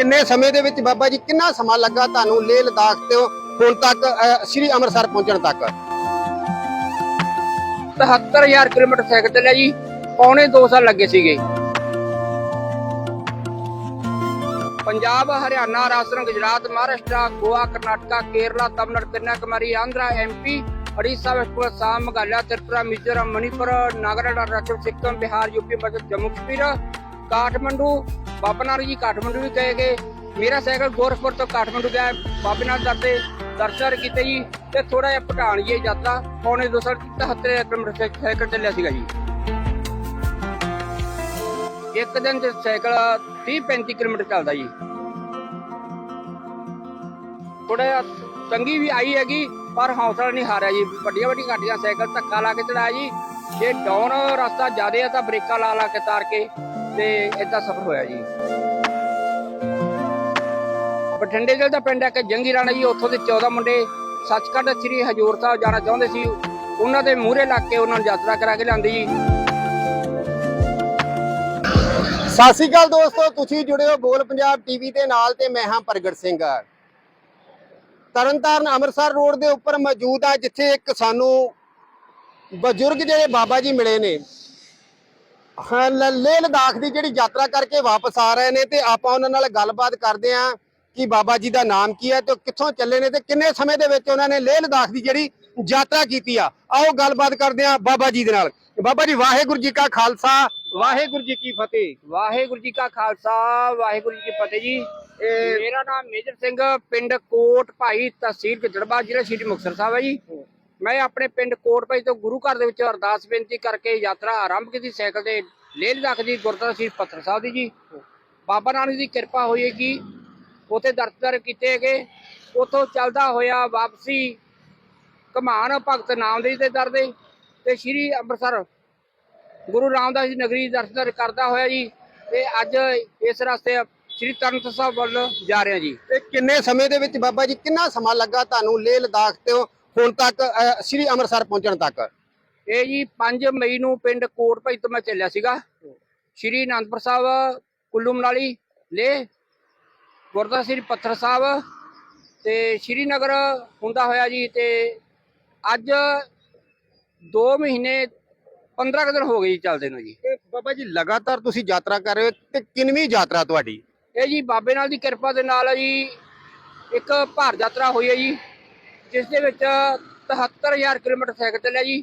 ਕਿੰਨੇ ਸਮੇਂ ਦੇ ਵਿੱਚ ਬਾਬਾ ਜੀ ਕਿੰਨਾ ਸਮਾਂ ਲੱਗਾ ਤੁਹਾਨੂੰ ਲੇਹ ਲਦਾਖ ਤੋਂ ਹੁਣ ਤੱਕ ਸ੍ਰੀ ਅੰਮ੍ਰਿਤਸਰ ਪਹੁੰਚਣ ਤੱਕ? 77000 ਕਿਲੋਮੀਟਰ ਸਾਈਕਲ ਚੱਲਿਆ ਜੀ, ਪੌਣੇ 2 ਸਾਲ ਲੱਗੇ ਸੀਗੇ। Punjab, Haryana Rajasthan Gujarat, Maharashtra, Goa, Karnataka, Kerala, Tamil Nadu, Kanyakumari, Andhra MP Odisha, west Bengal, Assam Meghalaya Tripura, Mizoram, Manipur, Nagaland, Arunachal, Sikkim, Bihar UP Madhya Jammu, Kashmir. Kathmandu Baba Nanak ji Kathmandu ਵੀ ਗਏ ਗਏ ਮੇਰਾ cycle Gorakhpur ਤੋਂ ਕਾਠਮੰਡੂ ਗਿਆ ਬਾਬੇ ਨਾਲ ਦਰ ਦਰਸ਼ਨ ਕੀਤੇ ਜੀ ਤੇ ਥੋੜਾ ਜਿਹਾ ਪਟਾਣ ਜੀ ਯਾਤਰਾ ਪੌਣੇ 273 ਕਿਲੋਮੀਟਰ ਸਾਈ- ਸਾਈਕਲ ਚੱਲਿਆ ਸੀਗਾ ਜੀ ਇੱਕ ਦਿਨ ਚ ਸਾਈਕਲ 30 35 ਕਿਲੋਮੀਟਰ ਚੱਲਦਾ ਜੀ ਥੋੜਾ ਜਿਹਾ ਤੰਗੀ ਵੀ ਆਈ ਹੈਗੀ ਪਰ ਹੌਸਲਾ ਨਹੀਂ ਹਾਰਿਆ ਜੀ ਵੱਡੀਆਂ ਵੱਡੀਆਂ ਗੱਡੀਆਂ ਸਾਈਕਲ ਧੱਕਾ ਲਾ ਕੇ ਚੜਾਇਆ ਜੀ ਜੇ ਡਾਊਨ ਰਸਤਾ ਜ਼ਿਆਦੇ ਆ ਤਾਂ ਬ੍ਰੇਕਾਂ ਲਾ ਲਾ ਕੇ ਤਾਰ ਕੇ ਤੇ ਏਦਾਂ ਸਫ਼ਰ ਹੋਇਆ ਜੀ। ਬਠਿੰਡੇ ਜ਼ਿਲ੍ਹੇ ਦਾ ਪਿੰਡ ਹੈ ਕਿ ਜੰਗੀ ਰਾਣਾ ਜੀ, ਉੱਥੋਂ ਦੇ 14 ਮੁੰਡੇ ਸੱਚਖੰਡ ਸ੍ਰੀ ਹਜੂਰ ਸਾਹਿਬ ਜਾਣਾ ਚਾਹੁੰਦੇ ਸੀ। ਉਹਨਾਂ ਦੇ ਮੂਹਰੇ ਲੱਗ ਕੇ ਉਹਨਾਂ ਨੂੰ ਯਾਤਰਾ ਕਰਾ ਕੇ ਲਿਆਂਦੀ ਜੀ। ਸਤਿ ਸ਼੍ਰੀ ਅਕਾਲ ਦੋਸਤੋ, ਤੁਸੀਂ ਜੁੜੇ ਹੋ ਬੋਲ ਪੰਜਾਬ ਟੀਵੀ ਦੇ ਨਾਲ ਤੇ ਮੈਂ ਹਾਂ ਪ੍ਰਗਟ ਸਿੰਘ। ਤਰਨਤਾਰਨ ਅੰਮ੍ਰਿਤਸਰ ਰੋਡ ਦੇ ਉੱਪਰ ਮੌਜੂਦ ਆ, ਜਿੱਥੇ ਇੱਕ ਸਾਨੂੰ ਬਜ਼ੁਰਗ ਜਿਹੜੇ ਬਾਬਾ ਜੀ ਮਿਲੇ ਨੇ। ਹਾਂ, ਲੇਹ ਲਦਾਖ ਦੀ ਜਿਹੜੀ ਯਾਤਰਾ ਕਰਕੇ ਵਾਪਸ ਆ ਰਹੇ ਨੇ ਤੇ ਆਪਾਂ ਉਹਨਾਂ ਨਾਲ ਗੱਲਬਾਤ ਕਰਦੇ ਆਂ ਕਿ ਬਾਬਾ ਜੀ ਦਾ ਨਾਮ ਕੀ ਹੈ ਤੇ ਕਿੱਥੋਂ ਚੱਲੇ ਨੇ ਤੇ ਕਿੰਨੇ ਸਮੇਂ ਦੇ ਵਿੱਚ ਉਹਨਾਂ ਨੇ ਲੇਹ ਲਦਾਖ ਦੀ ਜਿਹੜੀ ਯਾਤਰਾ ਕੀਤੀ ਆ। ਆਓ ਗੱਲਬਾਤ ਕਰਦੇ ਆਂ ਬਾਬਾ ਜੀ ਦੇ ਨਾਲ। ਬਾਬਾ ਜੀ ਵਾਹਿਗੁਰੂ ਜੀ ਕਾ ਖਾਲਸਾ। ਵਾਹਿਗੁਰੂ ਜੀ ਕੀ ਫਤਿਹ। ਵਾਹਿਗੁਰੂ ਜੀ ਕਾ ਖਾਲਸਾ ਵਾਹਿਗੁਰੂ ਜੀ ਕੀ ਫਤਿਹ ਜੀ। ਮੇਰਾ ਨਾਮ ਮੇਜਰ ਸਿੰਘ ਪਿੰਡ ਕੋਟ ਭਾਈ ਤਹਿਸੀਲ ਗਿੱਦੜਬਾਹਾ ਜ਼ਿਲ੍ਹਾ ਸ਼੍ਰੀ ਮੁਕਤਸਰ ਸਾਹਿਬ ਹੈ ਜੀ। ਮੈਂ ਆਪਣੇ ਪਿੰਡ ਕੋਟ ਭਾਈ ਤੋਂ ਗੁਰੂ ਘਰ ਦੇ ਵਿੱਚ ਅਰਦਾਸ ਬੇਨਤੀ ਕਰਕੇ ਯਾਤਰਾ ਆਰੰਭ ਕੀਤੀ, ਸਾਈਕਲ ਤੇ ਲੇਹ ਲਦਾਖ ਦੀ ਗੁਰਦੁਆਰਾ ਸ੍ਰੀ ਪੱਥਰ ਸਾਹਿਬ ਦੀ ਜੀ। ਬਾਬਾ ਨਾਨਕ ਦੀ ਕਿਰਪਾ ਹੋਈ ਹੈ ਕਿ ਉਥੇ ਦਰਸ਼ਨ ਕੀਤੇ ਗਏ ਉਥੋਂ ਚੱਲਦਾ ਹੋਇਆ ਵਾਪਸੀ ਕਮਾਨ ਭਗਤ ਨਾਮਦੇਵ ਦੇ ਦਰ ਦੇ ਤੇ ਸ਼੍ਰੀ ਅੰਮ੍ਰਿਤਸਰ ਗੁਰੂ ਰਾਮਦਾਸ ਜੀ ਨਗਰੀ ਦਰਸ਼ਨ ਕਰਦਾ ਹੋਇਆ ਜੀ ਤੇ ਅੱਜ ਇਸ ਰਸਤੇ ਸ਼੍ਰੀ ਤਰਨਤਾਰਨ ਸਾਹਿਬ ਵੱਲ ਜਾ ਰਹੇ ਹਾਂ ਜੀ। ਤੇ ਕਿੰਨੇ ਸਮੇਂ ਦੇ ਵਿੱਚ ਬਾਬਾ ਜੀ, ਕਿੰਨਾ ਸਮਾਂ ਲੱਗਾ ਤੁਹਾਨੂੰ ਲੇਹ ਲਦਾਖ ਤੋਂ ਹੁਣ ਤੱਕ ਸ੍ਰੀ ਅੰਮ੍ਰਿਤਸਰ ਪਹੁੰਚਣ ਤੱਕ। ਇਹ ਜੀ 5 ਮਈ ਨੂੰ ਪਿੰਡ ਕੋਟ ਭਾਈ ਤੋਂ ਮੈਂ ਚੱਲਿਆ ਸੀਗਾ। ਸ਼੍ਰੀ ਅਨੰਦਪੁਰ ਸਾਹਿਬ ਕੁੱਲੂ ਮਨਾਲੀ ਲੇ ਗੁਰਦੁਆਰਾ ਸ੍ਰੀ ਪੱਥਰ ਸਾਹਿਬ ਤੇ ਸ਼੍ਰੀਨਗਰ ਹੁੰਦਾ ਹੋਇਆ ਜੀ ਤੇ ਅੱਜ 2 ਮਹੀਨੇ 15 ਕੁ ਦਿਨ ਹੋ ਗਏ ਜੀ ਚੱਲਦੇ ਨੂੰ ਜੀ। ਤੇ ਬਾਬਾ ਜੀ ਲਗਾਤਾਰ ਤੁਸੀਂ ਯਾਤਰਾ ਕਰ ਰਹੇ ਹੋ ਤੇ ਕਿੰਨਵੀਂ ਯਾਤਰਾ ਤੁਹਾਡੀ? ਇਹ ਜੀ ਬਾਬੇ ਨਾਲ ਦੀ ਕਿਰਪਾ ਦੇ ਨਾਲ ਜੀ ਇੱਕ ਭਾਰ ਯਾਤਰਾ ਹੋਈ ਹੈ ਜੀ। ਜਿਸ ਦੇ ਵਿੱਚ 77000 ਕਿਲੋਮੀਟਰ ਸਾਈਕਲ ਚੱਲਿਆ ਜੀ।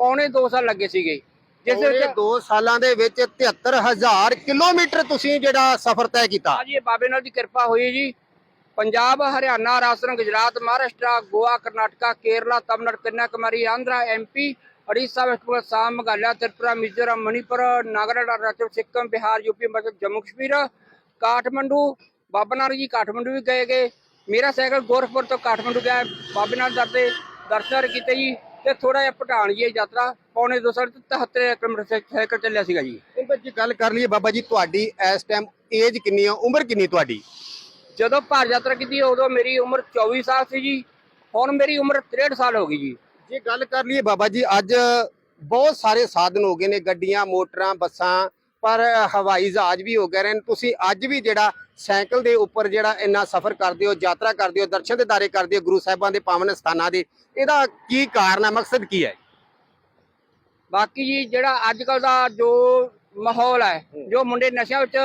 ਪੌਣੇ 2 ਸਾਲ ਲੱਗੇ ਸੀਗੇ। ਜਿਸ ਦੇ ਵਿੱਚ ਦੋ ਸਾਲਾਂ ਦੇ ਵਿੱਚ 73000 ਕਿਲੋਮੀਟਰ ਤੁਸੀਂ ਜਿਹੜਾ ਸਫ਼ਰ ਤੈਅ ਕੀਤਾ। ਹਾਂਜੀ ਇਹ ਬਾਬੇ ਨਾਲ ਦੀ ਕਿਰਪਾ ਹੋਈ ਹੈ ਜੀ। Punjab Haryana Rajasthan Gujarat Maharashtra Goa Karnataka Kerala Tamil Nadu Kanyakumari Andhra MP Odisha west Bengal Assam Meghalaya Tripura Mizoram Manipur Nagaland Arunachal Sikkim Bihar UP Madhya Jammu Kashmir Kathmandu Baba Nanak ji Kathmandu ਵੀ ਗਏ ਗਏ। ਮੇਰਾ cycle Gorakhpur ਤੋਂ ਕਾਠਮੰਡੂ ਗਿਆ ਬਾਬੇ ਨਾਲ ਦਰ ਦੇ ਦਰਸ਼ਨ ਕੀਤੇ ਜੀ ਤੇ ਥੋੜਾ ਜਿਹਾ ਪਟਾਣ ਜੀ ਯਾਤਰਾ ਪੌਣੇ 273 ਕਿਲੋਮੀਟਰ ਸਾਈ- ਸਾਈਕਲ ਚੱਲਿਆ ਸੀਗਾ ਜੀ। ਬਾਬਾ ਜੀ ਗੱਲ ਕਰ ਲਈਏ ਬਾਬਾ ਜੀ ਤੁਹਾਡੀ ਇਸ ਟਾਈਮ ਏਜ ਕਿੰਨੀ ਆ ਉਮਰ ਕਿੰਨੀ ਤੁਹਾਡੀ? ਜਦੋਂ ਭਾਰ ਯਾਤਰਾ ਕੀਤੀ ਉਦੋਂ ਮੇਰੀ ਉਮਰ 24 ਸਾਲ ਸੀ ਜੀ ਹੁਣ ਮੇਰੀ ਉਮਰ 63 ਸਾਲ ਹੋ ਗਈ ਜੀ। ਜੇ ਗੱਲ ਕਰ ਲਈਏ ਬਾਬਾ ਜੀ ਅੱਜ ਬਹੁਤ ਸਾਰੇ ਸਾਧਨ ਹੋ ਗਏ ਨੇ ਗੱਡੀਆਂ ਮੋਟਰਾਂ ਬੱਸਾਂ ਪਰ ਹਵਾਈ ਜਹਾਜ਼ ਵੀ ਹੋ ਗਏ ਨੇ। ਤੁਸੀਂ ਅੱਜ ਵੀ ਜਿਹੜਾ ਸਾਈਕਲ ਦੇ ਉੱਪਰ ਜਿਹੜਾ ਇੰਨਾ ਸਫ਼ਰ ਕਰਦੇ ਹੋ ਯਾਤਰਾ ਕਰਦੇ ਹੋ ਦਰਸ਼ਨ ਦਿਦਾਰੇ ਕਰਦੇ ਹੋ ਗੁਰੂ ਸਾਹਿਬਾਂ ਦੇ ਪਾਵਨ ਸਥਾਨਾਂ ਦੇ ਇਹਦਾ ਕੀ ਕਾਰਨ ਹੈ ਮਕਸਦ ਕੀ ਹੈ? ਬਾਕੀ ਜੀ ਜਿਹੜਾ ਅੱਜ ਕੱਲ ਦਾ ਜੋ ਮਾਹੌਲ ਹੈ ਜੋ ਮੁੰਡੇ ਨਸ਼ਿਆਂ ਵਿੱਚ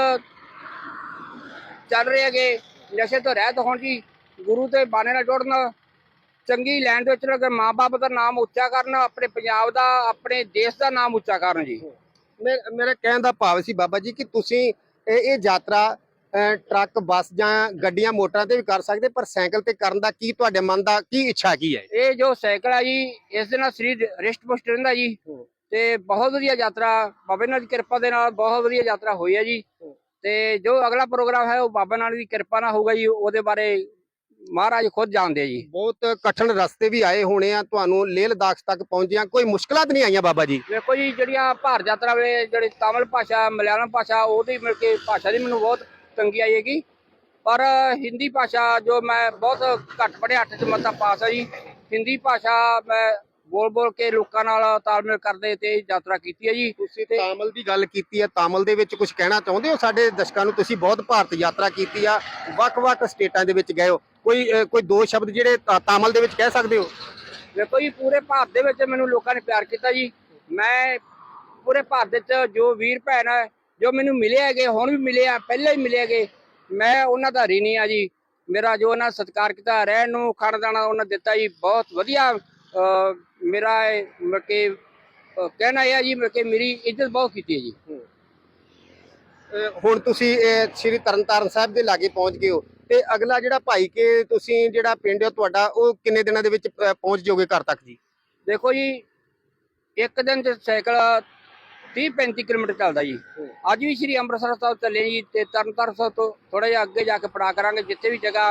ਚੱਲ ਰਹੇ ਹੈਗੇ ਨਸ਼ੇ ਤੋਂ ਰਹਿਤ ਹੋਣ ਜੀ ਗੁਰੂ ਤੇ ਬਾਣੇ ਨਾਲ ਜੁੜਨ ਚੰਗੀ ਲੈਣ ਦੇ ਵਿੱਚ ਲੱਗੇ ਮਾਪੇ ਦਾ ਨਾਮ ਉੱਚਾ ਕਰਨ ਆਪਣੇ ਪੰਜਾਬ ਦਾ ਆਪਣੇ ਦੇਸ਼ ਦਾ ਨਾਮ ਉੱਚਾ ਕਰਨ ਜੀ। ਮੇਰਾ ਕਹਿਣ ਦਾ ਭਾਵ ਸੀ ਬਾਬਾ ਜੀ ਕਿ ਤੁਸੀਂ ਇਹ ਯਾਤਰਾ ਟਰੱਕ ਬੱਸ ਜਾਂ ਗੱਡੀਆਂ ਮੋਟਰਾਂ ਤੇ ਵੀ ਕਰ ਸਕਦੇ ਪਰ ਸਾਈਕਲ ਤੇ ਕਰਨ ਦਾ ਕੀ ਤੁਹਾਡੇ ਮਨ ਦਾ ਕੀ ਇੱਛਾ ਕੀ ਹੈ? ਇਹ ਜੋ ਸਾਈਕਲ ਹੈ ਜੀ ਇਸ ਦੇ ਨਾਲ ਸਰੀਰ ਰਿਸ਼ਟ ਪੁਸ਼ਟ ਰਹਿੰਦਾ ਜੀ। ਤੇ ਬਹੁਤ ਵਧੀਆ ਯਾਤਰਾ ਬਾਬੇ ਨਾਨਕ ਦੀ ਕਿਰਪਾ ਦੇ ਨਾਲ ਬਹੁਤ ਵਧੀਆ ਯਾਤਰਾ ਹੋਈ ਹੈ ਜੀ। ਤੇ ਜੋ ਅਗਲਾ ਪ੍ਰੋਗਰਾਮ ਹੈ ਉਹ ਬਾਬਾ ਨਾਨਕ ਦੀ ਕਿਰਪਾ ਨਾਲ ਹੋਊਗਾ ਜੀ ਉਹਦੇ ਬਾਰੇ ਮਹਾਰਾਜ ਖੁਦ ਜਾਣਦੇ ਆ ਜੀ। ਬਹੁਤ ਕਠਿਨ ਰਸਤੇ ਵੀ ਆਏ ਹੋਣੇ ਆ ਤੁਹਾਨੂੰ ਲੇਹ ਲਦਾਖ ਤੱਕ ਪਹੁੰਚਿਆ ਕੋਈ ਮੁਸ਼ਕਲਾਂ ਤਾਂ ਨਹੀਂ ਆਈਆਂ ਬਾਬਾ ਜੀ? ਵੇਖੋ ਜੀ ਜਿਹੜੀਆਂ ਭਾਰ ਯਾਤਰਾ ਵੇਲੇ ਜਿਹੜੀ ਤਾਮਿਲ ਭਾਸ਼ਾ ਮਲਿਆਲਮ ਭਾਸ਼ਾ ਉਹਦੀ ਮਿਲ ਕੇ ਭਾਸ਼ਾ ਦੀ ਮੈਨੂੰ ਬਹੁਤ ਤੰਗੀ ਆਈ ਹੈਗੀ ਪਰ ਹਿੰਦੀ ਭਾਸ਼ਾ ਜੋ ਮੈਂ ਬਹੁਤ ਘੱਟ ਪੜ੍ਹਿਆ ਅੱਠ ਜਮਾਤਾਂ ਪਾਸ ਆ ਜੀ। ਹਿੰਦੀ ਭਾਸ਼ਾ ਮੈਂ ਬੋਲ ਬੋਲ ਕੇ ਲੋਕਾਂ ਨਾਲ ਤਾਲਮੇਲ ਕਰਦੇ ਤੇ ਯਾਤਰਾ ਕੀਤੀ ਹੈ ਜੀ। ਤੁਸੀਂ ਤਾਮਲ ਦੀ ਗੱਲ ਕੀਤੀ ਹੈ ਤਾਮਲ ਦੇ ਵਿੱਚ ਕੁਝ ਕਹਿਣਾ ਚਾਹੁੰਦੇ ਹੋ? ਸਾਡੇ ਦਰਸ਼ਕਾਂ ਨੂੰ ਤੁਸੀਂ ਬਹੁਤ ਭਾਰਤ ਯਾਤਰਾ ਕੀਤੀ ਆ ਵੱਖ-ਵੱਖ ਸਟੇਟਾਂ ਦੇ ਵਿੱਚ ਗਏ ਹੋ। ਕੋਈ ਕੋਈ ਦੋ ਸ਼ਬਦ ਜਿਹੜੇ ਤਾਮਲ ਦੇ ਵਿੱਚ ਕਹਿ ਸਕਦੇ ਹੋ? ਵੇਖੋ ਜੀ ਪੂਰੇ ਭਾਰਤ ਦੇ ਵਿੱਚ ਮੈਨੂੰ ਲੋਕਾਂ ਨੇ ਪਿਆਰ ਕੀਤਾ ਜੀ। ਮੈਂ ਪੂਰੇ ਭਾਰਤ ਵਿੱਚ ਜੋ ਵੀਰ ਭੈਣ ਹੈ ਜੋ ਮੈਨੂੰ ਮਿਲੇ ਹੈਗੇ ਹੁਣ ਵੀ ਮਿਲੇ ਆ ਪਹਿਲਾਂ ਹੀ ਮਿਲੇ ਹੈਗੇ ਮੈਂ ਉਹਨਾਂ ਦਾ ঋਣੀ ਆ ਜੀ। ਮੇਰਾ ਜੋ ਉਹਨਾਂ ਸਤਿਕਾਰ ਕੀਤਾ ਰਹਿਣ ਨੂੰ ਖਾਣ ਦਾਣਾ ਉਹਨਾਂ ਦਿੱਤਾ ਜੀ ਬਹੁਤ ਵਧੀਆ ਮੇਰਾ ਇਹ ਮਤਲਬ ਕਿ ਅਹ, ਕਹਿਣਾ ਇਹ ਹੈ ਜੀ ਮਤਲਬ ਕਿ ਮੇਰੀ ਇੱਜ਼ਤ ਬਹੁਤ ਕੀਤੀ ਹੈ ਜੀ। ਹੁਣ ਤੁਸੀਂ ਸ੍ਰੀ ਤਰਨਤਾਰਨ ਸਾਹਿਬ ਦੇ ਲਾਗੇ ਪਹੁੰਚ ਗਏ ਹੋ ਤੇ ਅਗਲਾ ਜਿਹੜਾ ਭਾਈ ਕੇ ਤੁਸੀਂ ਜਿਹੜਾ ਪਿੰਡ ਹੈ ਤੁਹਾਡਾ ਉਹ ਕਿੰਨੇ ਦਿਨਾਂ ਦੇ ਵਿੱਚ ਪਹੁੰਚ ਜਾਓਗੇ ਘਰ ਤੱਕ ਜੀ? ਦੇਖੋ ਜੀ ਇੱਕ ਦਿਨ ਚ ਸਾਈਕਲ 30 35 ਕਿਲੋਮੀਟਰ ਚੱਲਦਾ ਜੀ। ਅੱਜ ਵੀ ਸ੍ਰੀ ਅੰਮ੍ਰਿਤਸਰ ਸਾਹਿਬ ਚੱਲੇ ਜੀ ਤੇ ਤਰਨਤਾਰਨ ਸਾਹਿਬ ਤੋਂ ਥੋੜਾ ਜਿਹਾ ਅੱਗੇ ਜਾ ਕੇ ਪੜਾ ਕਰਾਂਗੇ ਜਿੱਥੇ ਵੀ ਜਗ੍ਹਾ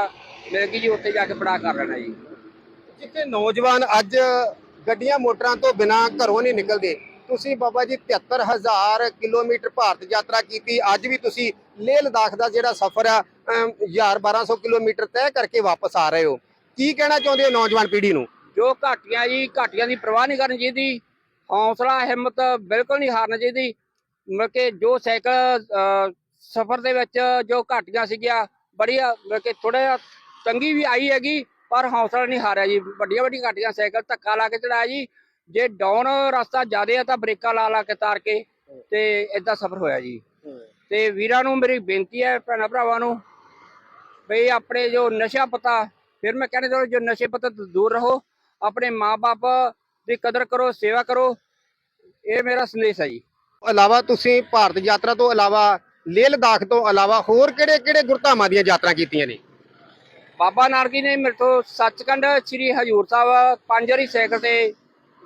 ਮਿਲ ਗਈ ਜੀ ਉੱਥੇ ਜਾ ਕੇ ਪੜਾ ਕਰ ਲੈਣਾ ਜੀ। ਜਿੱਥੇ ਨੌਜਵਾਨ ਅੱਜ ਗੱਡੀਆਂ ਮੋਟਰਾਂ ਤੋਂ ਬਿਨਾਂ ਘਰੋਂ ਨਹੀਂ ਨਿਕਲਦੇ ਤੁਸੀਂ ਬਾਬਾ ਜੀ 73000 ਕਿਲੋਮੀਟਰ ਭਾਰਤ ਯਾਤਰਾ ਕੀਤੀ ਅੱਜ ਵੀ ਤੁਸੀਂ ਲੇਹ ਲਦਾਖ ਦਾ ਜਿਹੜਾ ਸਫ਼ਰ ਆ 1000 1200 ਕਿਲੋਮੀਟਰ ਤੈਅ ਕਰਕੇ ਵਾਪਸ ਆ ਰਹੇ ਹੋ। ਕੀ ਕਹਿਣਾ ਚਾਹੁੰਦੇ ਹੋ ਨੌਜਵਾਨ ਪੀੜ੍ਹੀ ਨੂੰ? ਜੋ ਘਾਟੀਆਂ ਜੀ ਘਾਟੀਆਂ ਦੀ ਪਰਵਾਹ ਨਹੀਂ ਕਰਨੀ ਚਾਹੀਦੀ ਹੌਸਲਾ, ਹਿੰਮਤ ਬਿਲਕੁਲ ਨਹੀਂ ਹਾਰਨੀ ਚਾਹੀਦੀ। ਮਤਲਬ ਕਿ ਜੋ ਸਾਈਕਲ ਸਫ਼ਰ ਦੇ ਵਿੱਚ ਜੋ ਘਾਟੀਆਂ ਸੀਗੀਆਂ, ਬੜੀਆਂ, ਮਤਲਬ ਕਿ ਜਿਹਾ ਤੰਗੀ ਵੀ ਆਈ ਹੈਗੀ, ਪਰ ਹੌਸਲਾ ਨਹੀਂ ਹਾਰਿਆ ਜੀ। ਵੱਡੀਆਂ ਵੱਡੀਆਂ ਘਾਟੀਆਂ, ਸਾਈਕਲ ਧੱਕਾ ਲਾ ਕੇ ਚੜਾਇਆ ਜੀ। ਜੇ ਡਾਊਨ ਰਸਤਾ ਜ਼ਿਆਦਾ ਆ ਤਾਂ ਬ੍ਰੇਕਾਂ ਲਾ ਲਾ ਕੇ ਤਾਰ ਕੇ ਤੇ ਇਦਾਂ ਸਫ਼ਰ ਹੋਇਆ ਜੀ। ਤੇ ਵੀਰਾਂ ਨੂੰ ਮੇਰੀ ਬੇਨਤੀ ਹੈ, ਭੈਣਾਂ ਭਰਾਵਾਂ ਨੂੰ, ਬਈ ਆਪਣੇ ਜੋ ਨਸ਼ਾ ਪਤਾ, ਫਿਰ ਮੈਂ ਕਹਿੰਦਾ ਚਾਹੁੰਦਾ ਜੋ ਨਸ਼ੇ ਪਤਾ ਤੋਂ ਦੂਰ ਰਹੋ, ਆਪਣੇ ਮਾਪੇ ਦੀ ਕਦਰ ਕਰੋ ਸੇਵਾ ਕਰੋ। ਇਹ ਮੇਰਾ ਸੰਦੇਸ਼ ਹੈ ਜੀ। ਇਲਾਵਾ ਤੁਸੀਂ ਭਾਰਤ ਯਾਤਰਾ ਤੋਂ ਇਲਾਵਾ ਲੇਹ ਲਦਾਖ ਤੋਂ ਇਲਾਵਾ ਹੋਰ ਕਿਹੜੇ ਕਿਹੜੇ ਗੁਰਧਾਮਾਂ ਦੀਆਂ ਯਾਤਰਾ ਕੀਤੀਆਂ ਨੇ? ਬਾਬਾ ਨਾਨਕੀ ਨੇ ਮੇਰੇ ਤੋਂ ਸੱਚਖੰਡ ਸ੍ਰੀ ਹਜੂਰ ਸਾਹਿਬ ਪੰਜ ਵਾਰੀ ਸਾਈਕਲ ਤੇ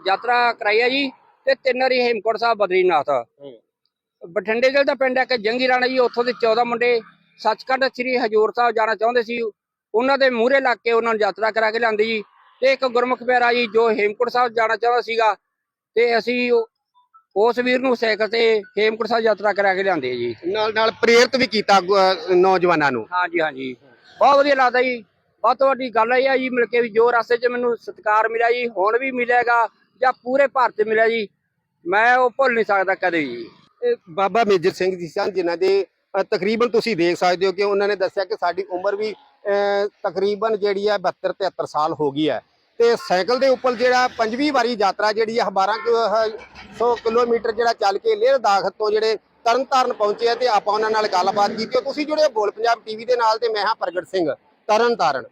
ਯਾਤਰਾ ਕਰਾਈ ਹੈ ਜੀ ਤੇ ਤਿੰਨ ਵਾਰੀ ਹੇਮਕੋਟ ਸਾਹਿਬ ਬਦਰੀਨਾਥ। ਬਠਿੰਡੇ ਜ਼ਿਲ੍ਹੇ ਦਾ ਪਿੰਡ ਹੈ ਕਿ ਜੰਗੀ ਰਾਣਾ ਜੀ ਉੱਥੋਂ ਦੇ 14 ਮੁੰਡੇ ਸੱਚਖੰਡ ਸ੍ਰੀ ਹਜੂਰ ਸਾਹਿਬ ਜਾਣਾ ਚਾਹੁੰਦੇ ਸੀ। ਉਹਨਾਂ ਦੇ ਮੂਹਰੇ ਲੱਗ ਕੇ ਉਹਨਾਂ ਨੂੰ ਯਾਤਰਾ ਕਰਾ ਕੇ ਲਿਆਂਦੀ ਜੀ। ਤੇ ਇੱਕ ਗੁਰਮੁਖ ਪਿਆਰਾ ਜੀ ਜੋ ਹੇਮਕੋਟ ਸਾਹਿਬ ਜਾਣਾ ਚਾਹੁੰਦਾ ਸੀਗਾ ਤੇ ਅਸੀਂ ਉਸ ਵੀਰ ਨੂੰ ਸਾਈਕਲ ਤੇ ਹੇਮਕੋਟ ਸਾਹਿਬ ਯਾਤਰਾ ਕਰਾ ਕੇ ਲਿਆਂਦੇ ਜੀ। ਨਾਲ ਨਾਲ ਪ੍ਰੇਰਿਤ ਵੀ ਕੀਤਾ ਨੌਜਵਾਨਾਂ ਨੂੰ। ਹਾਂਜੀ ਹਾਂਜੀ। ਬਹੁਤ ਵਧੀਆ ਲੱਗਦਾ ਜੀ। ਬਹੁਤ ਵੱਡੀ ਗੱਲ ਇਹ ਆ ਜੀ ਮਿਲ ਕੇ ਵੀ ਜੋ ਰਸਤੇ 'ਚ ਮੈਨੂੰ ਸਤਿਕਾਰ ਮਿਲਿਆ ਜੀ ਹੁਣ ਵੀ ਮਿਲੇਗਾ ਜਾਂ ਪੂਰੇ ਭਾਰਤ 'ਚ ਮਿਲਿਆ ਜੀ ਮੈਂ ਉਹ ਭੁੱਲ ਨਹੀਂ ਸਕਦਾ ਕਦੇ ਜੀ। ਇਹ ਬਾਬਾ ਮੇਜਰ ਸਿੰਘ ਜੀ ਸਨ ਜਿਨ੍ਹਾਂ ਦੇ ਅ, ਤਕਰੀਬਨ ਤੁਸੀਂ ਦੇਖ ਸਕਦੇ ਹੋ ਕਿ ਉਹਨਾਂ ਨੇ ਦੱਸਿਆ ਕਿ ਸਾਡੀ ਉਮਰ ਵੀ ਤਕਰੀਬਨ ਜਿਹੜੀ ਹੈ 72 73 ਸਾਲ ਹੋ ਗਈ ਹੈ। ਤੇ ਸਾਈਕਲ ਦੇ ਉੱਪਰ ਜਿਹੜਾ ਪੰਜਵੀਂ ਵਾਰੀ ਯਾਤਰਾ ਜਿਹੜੀ ਹੈ 12 100 ਕਿਲੋਮੀਟਰ ਜਿਹੜਾ ਚੱਲ ਕੇ ਲੇਹ ਲਦਾਖ ਤੋਂ ਜਿਹੜੇ ਤਰਨਤਾਰਨ ਪਹੁੰਚੇ ਆ ਤੇ ਆਪਾਂ ਉਹਨਾਂ ਨਾਲ ਗੱਲਬਾਤ ਕੀਤੀ। ਤੁਸੀਂ ਜੁੜੇ ਹੋ ਬੋਲ ਪੰਜਾਬ ਟੀਵੀ ਦੇ ਨਾਲ ਤੇ ਮੈਂ ਹਾਂ ਪ੍ਰਗਟ ਸਿੰਘ, ਤਰਨਤਾਰਨ।